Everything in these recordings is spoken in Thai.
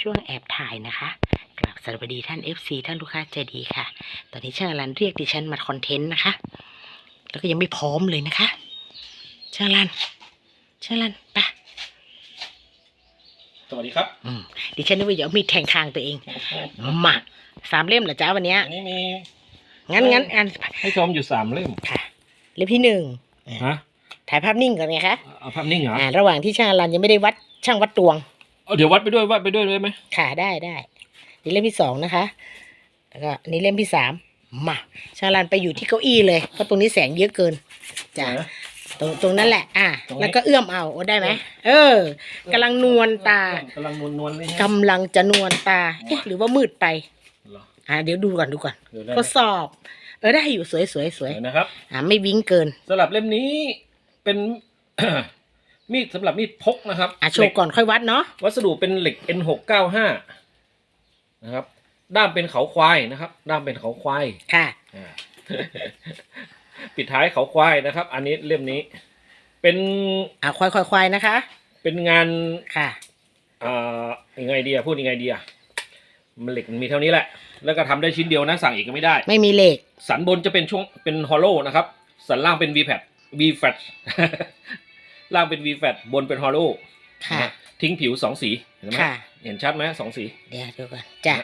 ช่วงแอบถ่ายนะคะกลับสวัสดีท่าน FC ท่านลูกค้าใจดีค่ะ ตอนนี้ช่างอลันเรียกดิฉันมาคอนเทนต์นะคะ แล้วก็ยังไม่พร้อมเลยนะคะ ช่างอลัน ช่างอลันไปะสวัสดีครับ อืมดิฉันนึกว่าจะเอามีดแทงคางตัวเอง มาสามเล่มเหรอจ้าวันเนี้ยอันนี้มีงั้นงั้นอันให้ชมอยู่สามเล่มค่ะ เล่มที่หนึ่งฮะถ่ายภาพนิ่งก่อนไงคะเอาภาพนิ่งเหรออ่าระหว่างที่ช่างอลันยังไม่ได้วัดช่างวัดตวง เอาเดี๋ยววัดไปด้วยวัดไปด้วยได้ไหมค่ะได้ได้นี่เล่มที่สองนะคะ แล้วก็อันนี่เล่มที่สามมาชาลันไปอยู่ที่เก้าอี้เลยเพราะตรงนี้แสงเยอะเกินจ้ะไหนนะตรงตรงนั้นแหละ อะตรงนี้แล้วก็เอื้อมเอาโอ้ได้ไหมเออกำลังนวลตากำลังนวลนวลๆเลยฮะกำลังจะนวลตา เอ๊ะ หรือว่ามืดไปเหรออะเดี๋ยวดูก่อนดูก่อนเดี๋ยวได้ทดสอบ เออได้อยู่สวยสวยสวยเดี๋ยวนะครับ อะไม่วิ้งเกินสำหรับเล่มนี้เป็น มีดสำหรับมีดพกนะครับอะโชว์ก่อนค่อยวัดเนาะวัสดุเป็นเหล็ก N695 นะครับ ด้ามเป็นเขาควายนะครับ ด้ามเป็นเขาควาย ค่ะ อ่า ปิดท้ายเขาควายนะครับ อันนี้เล่มนี้ เป็นอะควายควายควายนะคะ เป็นงานค่ะ อ่ายังไงดีอะพูดยังไงดีอะมันเหล็กมันมีเท่านี้แหละ แล้วก็ทำได้ชิ้นเดียวนะสั่งอีกก็ไม่ได้ ไม่มีเหล็กสันบนจะเป็นช่วงเป็นฮอลโลนะครับ สันล่างเป็น V p a t V flat ล่างเป็น V flat บนเป็นฮอลโลค่ะ ทิ้งผิวสองสี เห็นไหมค่ะ เห็นชัดไหมสองสีเดี๋ยวดูก่อนจ้ะ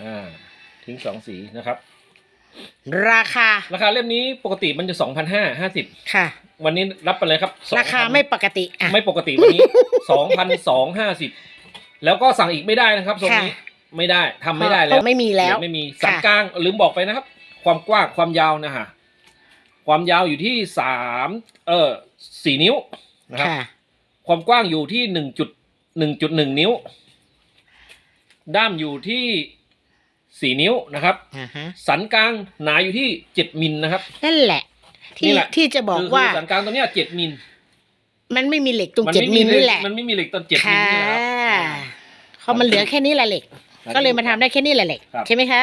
อ่าทิ้งสองสีนะครับ ราคา ราคาเล่มนี้ปกติมันจะสองพันห้าห้าสิบค่ะ วันนี้รับไปเลยครับ2,000 ราคาไม่ปกติอะ ไม่ปกติวันนี้ สองพันสองห้าสิบ แล้วก็สั่งอีกไม่ได้นะครับทรงนี้ ค่ะ ไม่ได้ทำไม่ได้แล้ว ไม่มีแล้วไม่มีสันกลางลืมบอกไปนะครับ ความกว้างความยาวนะฮะความยาวอยู่ที่สามเออ สี่นิ้วนะครับ ค่ะ ความกว้างอยู่ที่หนึ่งจุดหนึ่งจุดหนึ่งนิ้ว ด้ามอยู่ที่สี่นิ้วนะครับ อ่าฮะ สันกลางหนาอยู่ที่เจ็ดมิลนะครับ นั่นแหละที่นี่แหละ ที่จะบอกคืว่าคือสันกลางตัวเนี้ยเจ็ดมิลมันไม่มีเหล็กตรงมัเจ็ดไม่มิลเหนี่กแหละ มันไม่มีเหล็กตอนเจ็ดมิลค่ะนี่นะครับเขามันเหลือแค่นี้แหละเหล็ก ก็เลยมาทำได้แค่นี้แหละเหล็กครับใช่ไหมคะ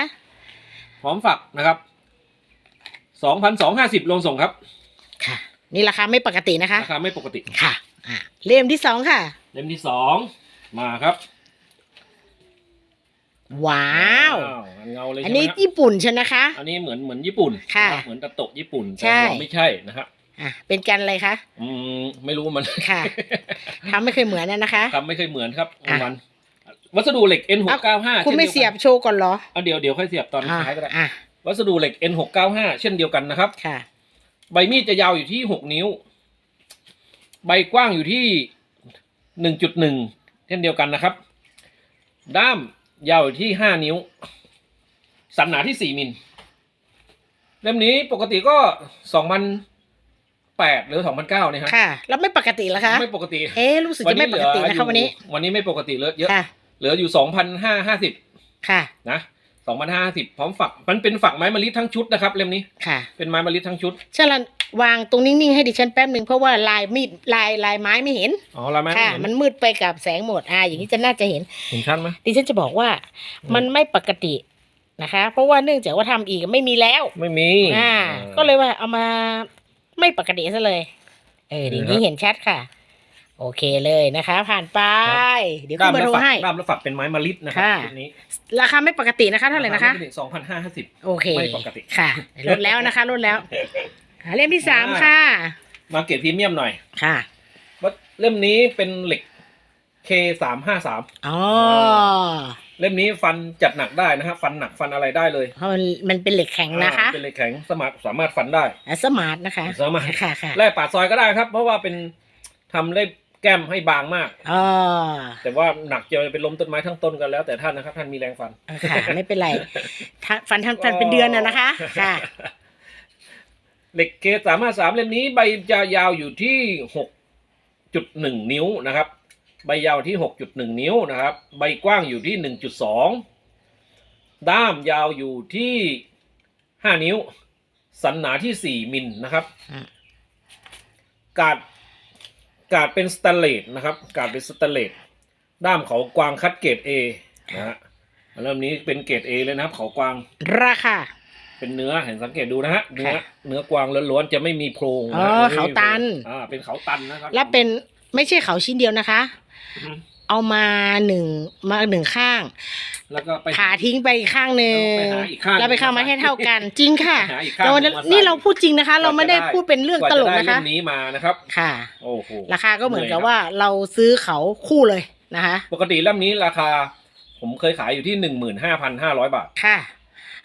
พร้อมฝักนะครับสองพันสองห้าสิบลงส่งครับ ค่ะ นี่ราคาไม่ปกตินะคะ ราคาไม่ปกติค่ะอะเล่มที่สองค่ะ เล่มที่สองมาครับ ว้าวอันเงาเลยอันใช่ไหมนี้ครับญี่ปุ่นใช่นะคะ อันนี้เหมือนเหมือนญี่ปุ่นค่ะนรับเหมือนตะโตะญี่ปุ่นใช่แต่เราไม่ใช่นะครับอะเป็นกันอะไรคะอืมไม่รู้มันค่ะทำไม่เคยเหมือนนะนะคะทำไม่เคยเหมือนครับอะมันวัสดุเหล็ก N695 คุณไม่เสียบโชว์ก่อนเหรอเอาเดี๋ยวเดี๋ยวค่อยเสียบตอนอะท้ายก็ได้อะวัสดุเหล็ก N695 เช่นเดียวกันนะครับ ค่ะ ใบมีดจะยาวอยู่ที่หกนิ้ว ใบกว้างอยู่ที่หนึ่งจุดหนึ่งเช่นเดียวกันนะครับ ด้ามยาวอยู่ที่ห้านิ้ว สันหนาที่สี่มิลเล่มนี้ปกติก็สองพันแปดหรือสองพันเก้าเนี่ยฮะค่ะ แล้วไม่ปกติเหรอคะไม่ปกติ เอ๊ะรู้สึกจะไม่ปกตินะคะวันนี้ วันนี้ไม่ปกติเหลือเยอะค่ะเหลืออยู่สองพันห้าห้าสิบค่ะนะ สองพันห้าสิบพร้อมฝัก มันเป็นฝักไม้มะลิทั้งชุดนะครับเล่มนี้ค่ะเป็นไม้มะลิทั้งชุดชาลันวางตรงนิ่งๆให้ดิฉันแป๊บหนึ่งเพราะว่าลายมีดลายลายไม้ไม่เห็นอ๋อแล้วไหมค่ะ เห็นมันมืดไปกับแสงหมดอ่าอย่างนี้จะน่าจะเห็น เห็นชัดไหม ดิฉันจะบอกว่าอืม มันไม่ปกตินะคะ เพราะว่าเนื่องจากว่าทำอีกไม่มีแล้วไม่มีอ่าออ ก็เลยว่าเอามาไม่ปกติซะเลย เออเดี๋ยวนี้นะเห็นชัดค่ะ โอเคเลยนะคะ ผ่านไป เดี๋ยวด้าขึ้มนมาและดูฝักให้ ด้ามและฝักเป็นไม้มะลินะครับค่ะ ชุดนี้ราคาไม่ปกตินะคะเท่าไหร่นะคะ สองพันห้าห้าสิบ โอเคไม่ปกติ ค่ะลดแล้วนะคะลดแล้วอ่าเล่มที่สามอ่าค่ะ มาเก็ตพรีเมียมหน่อยค่ะว่าเล่มนี้เป็นเหล็ก K สามห้าสามอ๋อเล่มนี้ฟันจัดหนักได้นะครับฟันหนักฟันอะไรได้เลยเพราะมันมันเป็นเหล็กแข็งนะคะอ่าเป็นเหล็กแข็งสามารถสามารถฟันได้ อะสมาร์ทนะคะสามารถค่ะค่ะแร่ปาดซอยก็ได้ครับ เพราะว่าเป็นทำได้ แก้มให้บางมากอ๋อแต่ว่าหนักจะเป็นล้มต้นไม้ทั้งต้นกันแล้วแต่ท่านนะครับ ท่านมีแรงฟัน ค่ะ ไม่เป็นไรถ้าฟันทำฟันเป็นเดือนนะนะคะค่ะ เหล็กเคสามารถสามเล่มนี้ใบจะยาวอยู่ที่หกจุดหนึ่งนิ้วนะครับ ใบยาวที่หกจุดหนึ่งนิ้วนะครับ ใบกว้างอยู่ที่หนึ่งจุดสองด้ามยาวอยู่ที่ห้านิ้ว สันหนาที่สี่มิลนะครับอืมกาด กาดเป็นสแตนเลสนะครับ กาดเป็นสแตนเลสด้ามเขากวางคัดเกรดเอนะฮะเริ่มนี้เป็นเกรดเอเลยนะครับเขากวางราคาเป็นเนื้อเห็นสังเกตดูนะฮะเนื้อค่ะเนื้อกวางล้วนๆจะไม่มีโพรงนะอ๋อไม่มีเขาตันอ่าเป็นเขาตันนะครับ และเป็นไม่ใช่เขาชิ้นเดียวนะคะอืม เอามาหนึ่งมาหนึ่งข้าง แล้วก็ไปผ่าทิ้งไปอีกข้างหนึ่งแล้วไปหาอีกข้างแล้วไปข้างมาให้เท่ากัน จริงค่ะหาอีกข้างแต่วันนี้มาใส่นี่เราพูดจริงนะคะ เราไม่ได้พูดเป็นเรื่องตลกว่าจนะได้คะเล่มนี้มานะครับ ค่ะโอ้โหราคาก็เหมือนกับเหนื่อยครับว่าเราซื้อเขาคู่เลยนะคะ ปกติเล่มนี้ราคา ผมเคยขายอยู่ที่หนึ่งหมื่นห้าพันห้าร้อยบาทค่ะ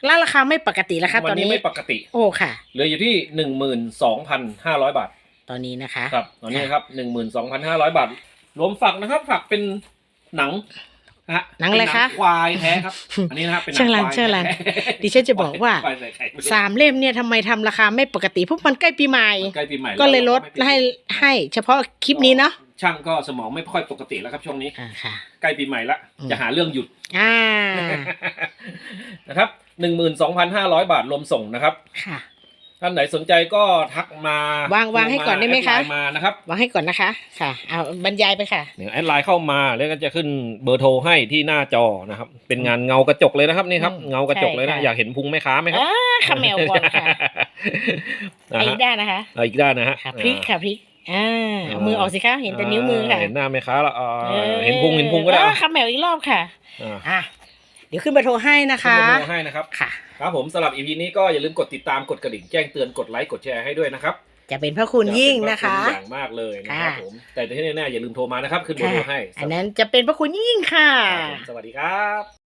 แล้วราคาไม่ปกติแล้วคะวัตอนนี้นี้ไม่ปกติ โอ้ค่ะเหลืออยู่ที่หนึ่งหมื่นสองพันห้าร้อยบาท ตอนนี้นะคะ ครับ ตอนนี้นะครับหนึ่งหมื่นสองพันห้าร้อยบาท รวมฝักนะครับ ฝักเป็นหนังนะฮะหนังอะไรคะเป็นควายแท้ครับ อันนี้นะครับเป็นหนัเชิงรันควายเชิงรัน แท้ดิฉันจะบอกว่า ควายใส่ไข่ไม่รู้สามเล่มเนี่ยทำไมทำราคาไม่ปกติเพราะมันใกล้ปีใหม่ ใกล้ปีใหม่ก็เลยลดราก็ไม่ให้ให้เฉพาะคลิปนี้เนาะช่างก็สมองไม่ค่อยปกติแล้วครับช่วงนี้ อ่าค่ะ ใกล้ปีใหม่ละ อืม จะหาเรื่องหยุด อ่า นะครับหนึ่งหมื่นสองพันห้าร้อยบาทรวมส่งนะครับ ค่ะ ท่านไหนสนใจก็ทักมาวางวางให้ก่อนได้ไหมคะ แอลน์มานะครับวางให้ก่อนนะคะ ค่ะ เอาบรรยายไปค่ะเดี๋ยวแอดไลน์เข้ามาแล้วก็จะขึ้นเบอร์โทรให้ที่หน้าจอนะครับ เป็นงานเงากระจกเลยนะครับนี่ครับ อืมเงากระจกเลยนะใช่ค่ะ อยากเห็นพุงแม่ค้าไหมครับอ่าขมแมวก่อนค่ะนะไอ้ฮะด้านนะคะเอาอีกด้านนะฮะค่ะพริกค่ะพริกอ่าเอามือออกสิคะเห็นแต่นิ้วมือค่ะเห็นหน้าแม่ค้าแล้วอ่าออเห็นพุงเห็นพุงก็ได้เอออะขมแมวอีกรอบค่ะ อ่าอะ เดี๋ยวขึ้นเบอร์โทรให้นะขึ้นคะเบอร์โทรให้นะครับค่ะ ครับผมสำหรับ EP นี้ก็อย่าลืมกดติดตามกดกระดิ่งแจ้งเตือนกดไลค์กดแชร์ให้ด้วยนะครับจะเป็นพระคุณยิ่งนะคะจเป็พรณอย่างมากเลยนะครับค่ะผมแต่ที่แน่ๆอย่าลืมโทรมานะครับขึ้นเบอร์โทรให้ อันนั้นจะเป็นพระคุณยิ่งค่ะครับผมสวัสดีครับ